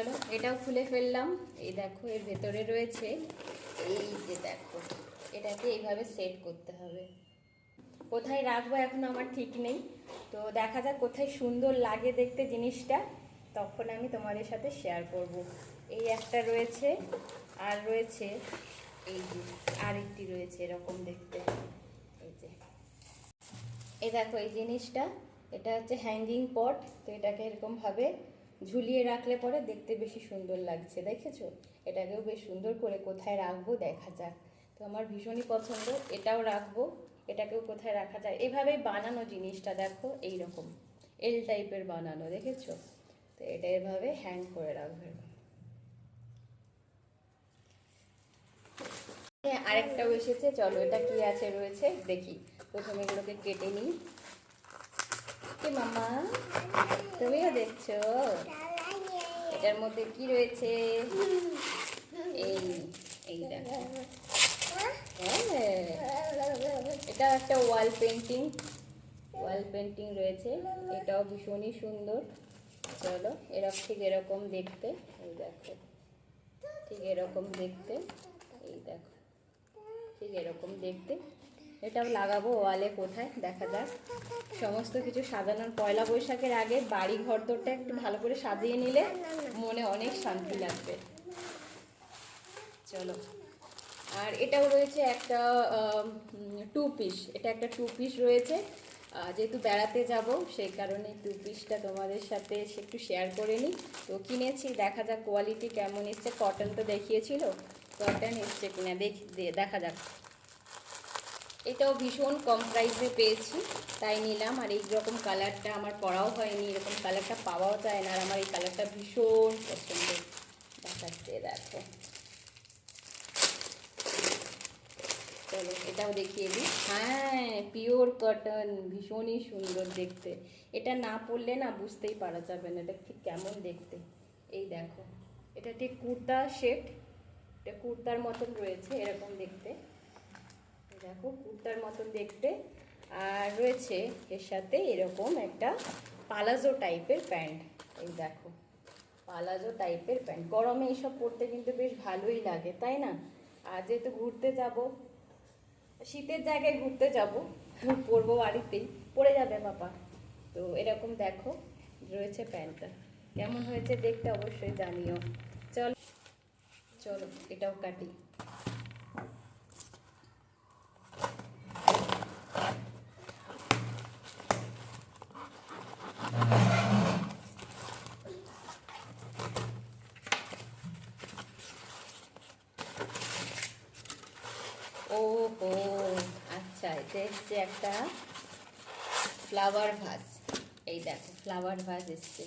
চলো, এটাও খুলে ফেললাম। এই দেখো, এর ভেতরে রয়েছে। এই যে দেখো, এটাকে এইভাবে সেট করতে হবে। কোথায় রাখব এখন আমার ঠিক নেই। তো দেখা যাক কোথায় সুন্দর লাগে দেখতে জিনিসটা। তখন আমি তোমাদের সাথে শেয়ার করব। এই একটা রয়েছে, আর রয়েছে এই যে, আরেকটি রয়েছে এরকম দেখতে। এই যে। এই দেখো, এই জিনিসটা, এটা হচ্ছে হ্যাঙ্গিং পট তো এটাকে এরকমভাবে ঝুলিয়ে রাখলে পরে দেখতে বেশি সুন্দর লাগছে, দেখেছ? এটাকেও বেশ সুন্দর করে কোথায় রাখব দেখা যাক। তো আমার ভীষণই পছন্দ, এটাও রাখব, এটাকেও কোথায় রাখা যায়। এভাবেই বানানো জিনিসটা দেখো এই রকম এল টাইপের বানানো, দেখেছ? তো এটা এভাবে হ্যাং করে রাখবে। হ্যাঁ আরেকটাও এসেছে, চলো এটা কি আছে রয়েছে? দেখি। প্রথমে এগুলোকে কেটে নিই। কি মামা তুমিও দেখছ? এটার মধ্যে কি রয়েছে? এই এই হ্যাঁ। এটা একটা ওয়াল পেন্টিং ওয়াল পেন্টিং রয়েছে। এটাও ভীষণই সুন্দর। চলো এরকম ঠিক এরকম দেখতে। এই দেখো। ঠিক এরকম দেখতে। এই দেখো। ঠিক এরকম দেখতে। এটাও লাগাবো ওয়ালে কোথায়? দেখা যাক। সমস্ত কিছু সাজানোর পয়লা বৈশাখের আগে বাড়ি ঘর দরটা একটু ভালো করে সাজিয়ে নিলে মনে অনেক শান্তি লাগবে। চলো। আর এটাও রয়েছে একটা টু পিস এটা একটা টু পিস রয়েছে। যেহেতু বেড়াতে যাব, সেই কারণে টু পিসটা তোমাদের সাথে একটু শেয়ার করে নিই। তো কিনেছি, দেখা যাক কোয়ালিটি কেমন এসছে। কটন তো দেখিয়েছিল। কটন এসছে কিনা, দেখি দেখা যাক। এটাও ভীষণ কম প্রাইসে পেয়েছি, তাই নিলাম। আর এই রকম কালারটা আমার পরাও হয়নি, এরকম কালারটা পাওয়াও যায় না। আর আমার এই কালারটা ভীষণ পছন্দ। দেখাচ্ছে, দেখো। চলো, এটাও দেখিয়ে দিই। হ্যাঁ পিওর কটন ভীষণই সুন্দর দেখতে। এটা না পরলে না বুঝতেই পারা যাবে না, এটা ঠিক কেমন দেখতে। এই দেখো, এটা ঠিক কুর্তা সেট এটা কুর্তার মতন রয়েছে এরকম দেখতে। দেখো কুর্তার মতন দেখতে। আর রয়েছে এর সাথে এরকম একটা পালাজো টাইপের প্যান্ট। এই দেখো, পালাজো টাইপের প্যান্ট। গরমে এইসব পরতে কিন্তু বেশ ভালোই লাগে, তাই না? আর যেহেতু ঘুরতে যাব, শীতের জায়গায় ঘুরতে যাব, পরবো বাড়িতেই। পরে যাবে বাবা। তো এরকম দেখো রয়েছে প্যান্টটা। কেমন হয়েছে দেখতে অবশ্যই জানিও। চল, চলো এটাও কাটি। আচ্ছা এটা এসছে একটা ফ্লাওয়ার ভাস এই দেখো ফ্লাওয়ার ভাস এসছে।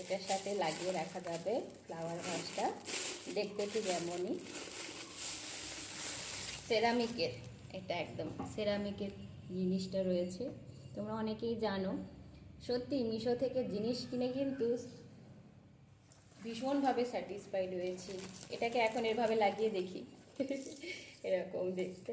এটার সাথে লাগিয়ে রাখা যাবে ফ্লাওয়ার ভাসটা দেখতে ঠিক এমনই। সেরামিকের এটা একদম সেরামিকের জিনিসটা রয়েছে। তোমরা অনেকেই জানো, সত্যি মিশো থেকে জিনিস কিনে কিন্তু ভীষণভাবে স্যাটিসফাইড হয়েছি। এটাকে এখন এভাবে লাগিয়ে দেখি। এরকম দেখতে।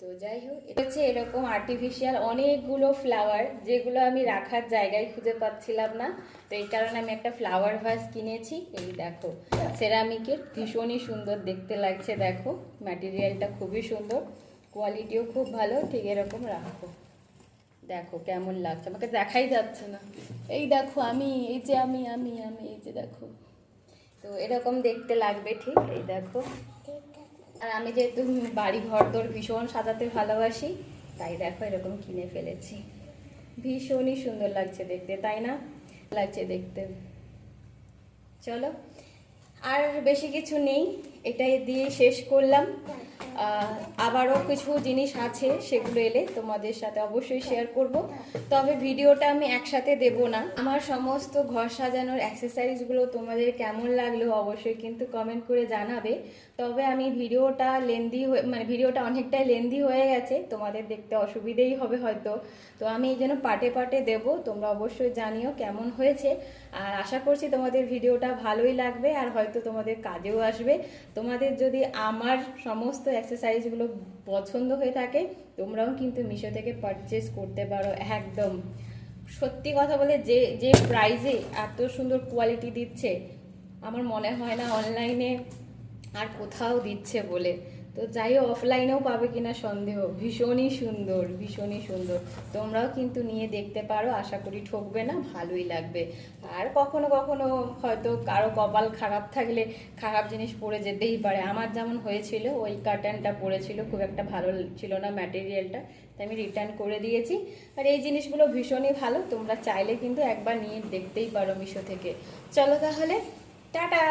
তো যাই হোক, এটা হচ্ছে এরকম আর্টিফিশিয়াল অনেকগুলো ফ্লাওয়ার যেগুলো আমি রাখার জায়গায় খুঁজে পাচ্ছিলাম না। তো এই কারণে আমি একটা ফ্লাওয়ার ভাস কিনেছি। এই দেখো সেরামিকের ভীষণই সুন্দর দেখতে লাগছে, দেখো। ম্যাটেরিয়ালটা খুবই সুন্দর কোয়ালিটিও খুব ভালো, ঠিক এরকম রাখো। দেখো কেমন লাগছে, আমাকে দেখাই যাচ্ছে না। এই দেখো, আমি, এই যে আমি আমি আমি, এই যে দেখো। তো এরকম দেখতে লাগবে, ঠিক? এই দেখো। আর আমি যেহেতু বাড়ি ঘর দোর ভীষণ সাজাতে ভালোবাসি, তাই দেখো এরকম কিনে ফেলেছি। ভীষণই সুন্দর লাগছে দেখতে, তাই না? লাগছে দেখতে। চলো, আর বেশি কিছু নেই, এটাই দিয়ে শেষ করলাম। আবারও কিছু জিনিস আছে সেগুলো এলে তোমাদের সাথে অবশ্যই শেয়ার করব। তবে ভিডিওটা আমি একসাথে দেব না। আমার সমস্ত ঘর সাজানোর অ্যাক্সেসারিজগুলো তোমাদের কেমন লাগল অবশ্যই কিন্তু কমেন্ট করে জানাবে। তবে আমি ভিডিওটা লেন্দি হয়ে মানে ভিডিওটা অনেকটাই লেন্দি হয়ে গেছে। তোমাদের দেখতে অসুবিধেই হবে হয়তো। তো আমি এই জন্য পাটে পাটে দেব। তোমরা অবশ্যই জানিও কেমন হয়েছে। আর আশা করছি তোমাদের ভিডিওটা ভালোই লাগবে। আর হয়তো তোমাদের কাজেও আসবে। তোমাদের যদি আমার সমস্ত অ্যাক্সেসারিজগুলো পছন্দ হয়ে থাকে, তোমরাও কিন্তু মিশো থেকে পারচেস করতে পারো, একদম। সত্যি কথা বলে যে যে প্রাইজে এত সুন্দর কোয়ালিটি দিচ্ছে, আমার মনে হয় না অনলাইনে আর কোথাও দিচ্ছে বলে। তো যাই অফলাইনেও পাবে কিনা সন্দেহ। ভীষণই সুন্দর ভীষণই সুন্দর। তোমরাও কিন্তু নিয়ে দেখতে পারো, আশা করি ঠকবে না, ভালোই লাগবে। আর কখনো কখনো হয়তো কারও কপাল খারাপ থাকলে খারাপ জিনিস পরে যেতেই পারে। আমার যেমন হয়েছিল, ওই কার্টেনটা পড়েছিল, খুব একটা ভালো ছিল না ম্যাটেরিয়ালটা তাই আমি রিটার্ন করে দিয়েছি। আর এই জিনিসগুলো ভীষণই ভালো, তোমরা চাইলে কিন্তু একবার নিয়ে দেখতেই পারো মিশো থেকে। চলো তাহলে, টাটা!